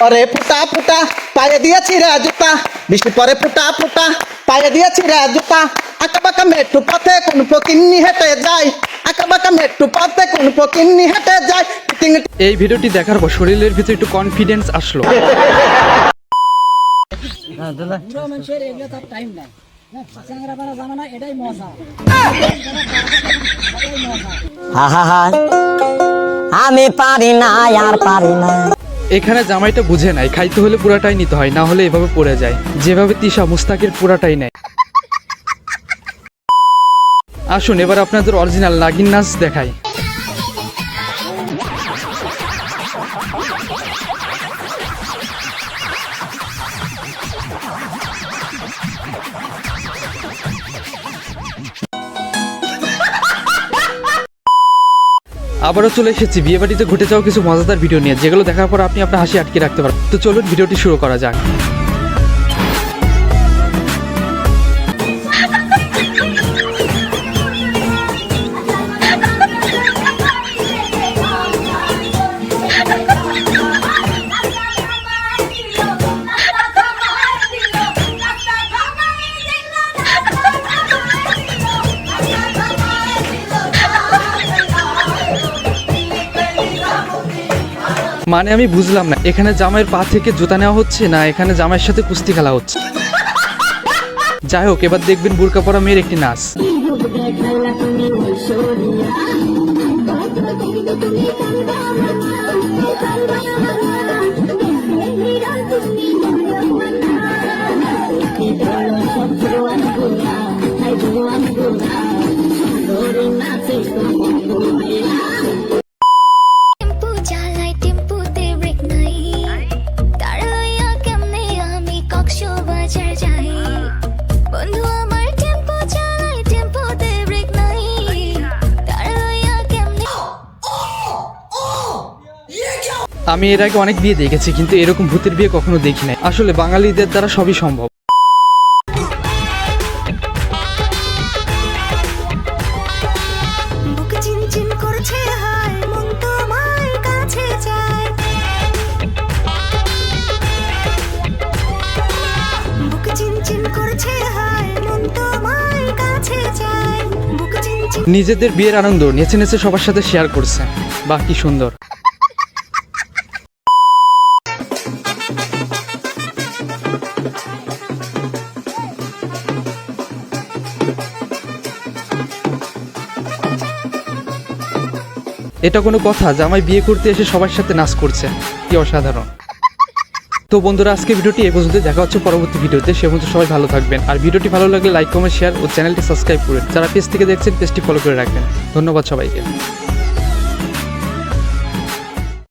পরে ফুটা ফুটা পায়ে দিয়েছি রে জুতা। বৃষ্টি পরে ফুটা ফুটা পায়ে দিয়েছি রে জুতা। আঁকা বাঁকা মেট্রু পথে কোন ফকিন্নি হেঁটে যায়। আঁকা বাঁকা মেট্রু পথে কোন ফকিন্নি হেঁটে যায়। এই ভিডিওটি দেখার পর শরীরের ভিতরে একটু কনফিডেন্স আসলো। বুড়ো মানুষের এগুলো তার টাইম নাই হ্যাঁ, চ্যাংরা জামানা এটাই মজা এটাই মজা আমি পারি না আর পারি না। এখানে জামাইটা বুঝে নাই, খাইতে হলে পুরাটাই নিতে হয়, না হলে এভাবে পড়ে যায়। যেভাবে তিশা মুস্তাকের পুরাটাই নেয়। আসুন, এবার আপনাদের অরিজিনাল নাগিন নাচ দেখাই। আবারও চলে এসেছি। বিয়ে বাড়িতে ঘটে যাওয়া কিছু মজাদার ভিডিও নিয়ে। যেগুলো দেখার পর আপনি আপনার হাসি আটকে রাখতে পারেন তো চলুন ভিডিওটি শুরু করা যাক। মানে আমি বুঝলাম না, এখানে জামাইয়ের পা থেকে জুতা নেওয়া হচ্ছে না এখানে জামাইয়ের সাথে কুস্তি খেলা হচ্ছে? যাই হোক, এবার দেখবেন বুরকা পরা মেয়ের একটি নাচ। টেম্পু আমি এর আগে অনেক বিয়ে দেখেছি কিন্তু এরকম ভূতের বিয়ে কখনো দেখি নাই। আসলে বাঙালিদের দ্বারা সবই সম্ভব। বুক বুক বুক নিজেদের বিয়ের আনন্দ নেচে নেচে সবার সাথে শেয়ার করছে। বাহ কি সুন্দর। এটা কোনো কথা যে আমায় বিয়ে করতে এসে সবার সাথে নাচ করছে। কি অসাধারণ। তো বন্ধুরা, আজকে ভিডিওটি এ পর্যন্ত দেখা হচ্ছে পরবর্তী ভিডিওতে, সে পর্যন্ত সবাই ভালো থাকবেন। আর ভিডিওটি ভালো লাগলে লাইক, কমেন্ট, শেয়ার ও চ্যানেলটি সাবস্ক্রাইব করুন যারা পেজ থেকে দেখছেন, পেজটি ফলো করে রাখবেন। ধন্যবাদ সবাইকে।